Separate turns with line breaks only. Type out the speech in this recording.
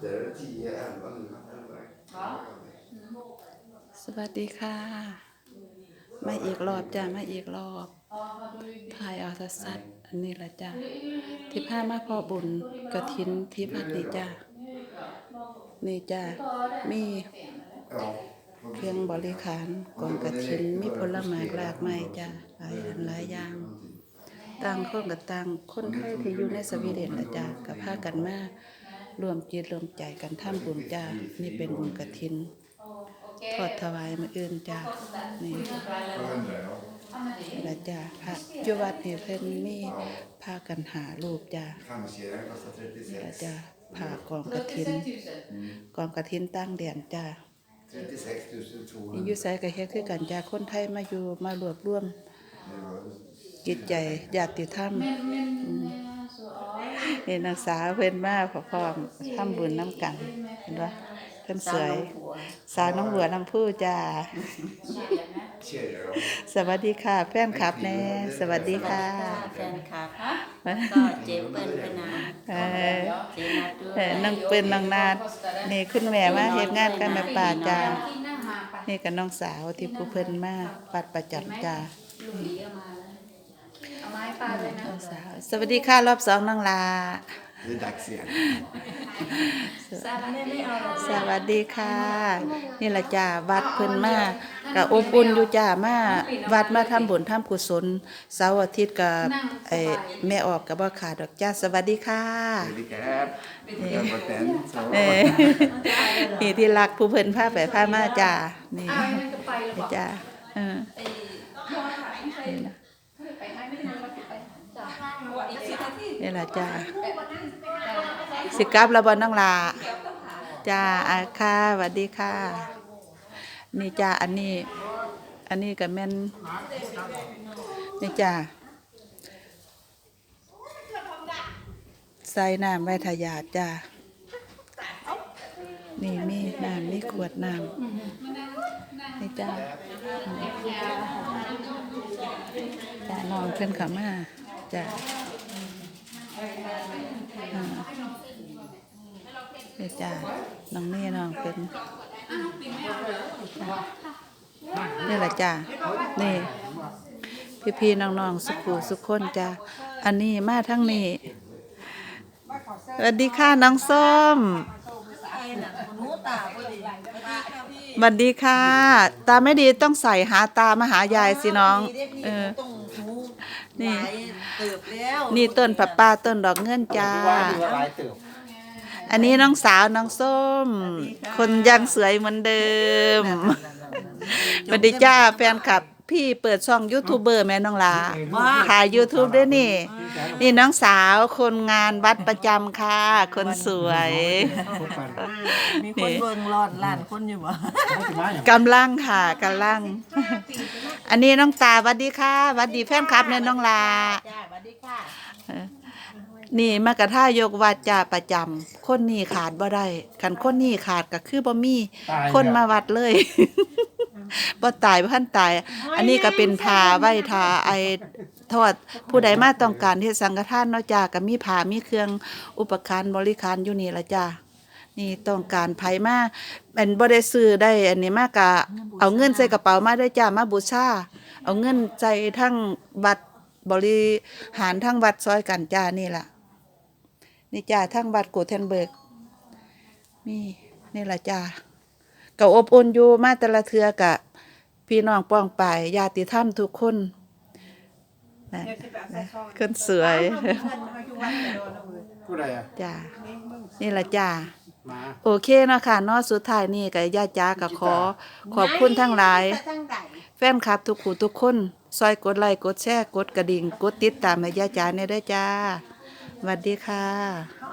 Det är 10, 11 nu. 11.
Ja.
สวัสดีค่ะ มาอีกรอบจ้ามาอีกรอบ
Ja, vadå är det?
ถ่ายเอาสัดๆอันนี้ละจ้าที่ผ้ามาพอบุญกระถินที่วัดนี่จ้านี่จ้ามี
Ja.
เครื่องบริขารกองกระถินมีผลไม้หลากไม้จ้าหลายอันหลายอย่างต่างคนกับต่างคนไทยที่อยู่ในสวีเดนละจ้ากับพากันมา รวมจิตรวมใจกันทำบุญจ้า นี่เป็นบุญกระถินทอดถวายมาอื่นจ้า นี่ละจ้าพระอยู่วัดนี่เพิ่นมีพากันหารูปจ้าละจ้าผ่ากองกระถิน กองกระถินตั้งเดียนจ้า
36
นี่อยู่
200.
ไสก็เฮ็ดคือกันจ้าคนไทยมาอยู่มารวบรวมจิตใจญาติธรรม
Men, men eh, så, ja.
นี่นางสาวเพิ่นมาพร้อมๆทำบุญน้ำกันเห็นบ่เพิ่นสวยสาวน้องบัวลำพูจ้า
Kedjan med.
kedjor.
สวัสดีค่ะแฟนคลับแน่สวัสดีค่ะ
แฟนคลับก็เจ๊เปิ้ลพนา
เออ
เจ๊นัดด้ว
เอยอน้องเปิ้นน้องนาดนี่คุณแม่มาเฮ็ดงานกันแม่ป่าจ้า
Innan man packar
นี่กับน้องสาวที่ผู้เพิ่นมาปัดประจำจ้า สาวสวัสดีค่ะรอบสองน้องลา
Det är dags igen.
สวัสดีค่ะ นี่ละจ้าวัดเพิ่นมากับอบอุ่นอยู่จ้ามาวัดมาทำบุญทำกุศลเสาร์อาทิตย์กับไอ้แม่ออกกับบ่ขาดดอกจ้าสวัสดีค่ะ
Vilka här? Jag var den.
เอ
Så.
อนี่ที่รักผู้เพิ่นพาไปพามาจ้านี่
Aj, men inte på eller
นี่
bara.
จ้าเออ
นี่แห
ละจ้าสิกลับแล้วบ่น้องลาจ้าอาค่ะสวัสดีค่ะ นี่จ้าอันนี้ อันนี้ก็แม่นนี่จ้าใส่น้ำไว้ทายาจ้านี่มีน้ำมีขวดน้ำนี่จ้าจ้าน้องเพิ่นขามาจ้า นี่จ้าน้องนี่น้องเป็นนี่แหละจ้านี่ พี่พี่ๆน้องๆสุขุสุขคนจ้าอันนี้มาทั้งนี้สวัสดีค่ะน้องส้มสวัสดีค่ะ ตาไม่ดีต้องใส่หาตามาหายายสิน้อง เออ
ต้องหู
นี่
หลายเติบแล้ว
นี่ต้นผับป้าต้นดอกเงินจ้า อันนี้น้องสาวน้องส้ม คนยังสวยเหมือนเดิมสวัสดีจ้าแฟนคลับ พี่เปิดช่องยูทูบเบอร์แม่น้องหลาถ่าย YouTube ด้วยนี่ นี่น้องสาวคนงานวัดประจำค่ะ คนสวย
มีคนเบิ่งรอดล้านคนอยู่บ่
กำลังค่ะกำลัง อันนี้น้องตาสวัสดีค่ะสวัสดีแฟนคลับเนี่ยน้องลา
จ้าสวัสดีค่ะ
นี่มากระท่ายกวาจาประจำคนนี้ขาดบ่ได้คันคนนี้ขาดก็คือบ่มีคนมาวัดเลย บ่ตายบ่ทันตาย อันนี้ก็เป็นผ้าไว้ทาไอทอดผู้ใดมาต้องการเฮ็ดสังฆทานเนาะจ้าก็มีผ้ามีเครื่องอุปกรณ์บริการอยู่นี่ละจ้านี่ต้องการไผมาเป็นบ่ได้ซื้อได้ อันนี้มากกะเอาเงินใส่กระเป๋ามาได้จ้ามาบูชาเอาเงินใส่ทั้งวัดบริหารทั้งวัดซอยกันจ้านี่ล่ะ นี่จ้าทั้งวัดโกเทนเบิกนี่นี่ล่ะจ้าก็อบอุ่นอยู่มาแต่ละเทือกะพี่น้องป้องไปายญาติธรรมทุกคนนะนะคนสวย
Hvor är jag?
จ้านี่ละจ้า
Ma.
โอเคเนาะค่ะเนอสุดท้ายนี่ก็ญาติจ้าก็ขอ ขอบคุณทั้งหลาย
ทั้งใด
แฟนคลับทุกผู้ทุกคน ซอยกดไลค์กดแชร์กดกระดิ่ง กดติดตามให้ญาติจ้าเนี่ยด้วยจ้า สวัสดีค่ะ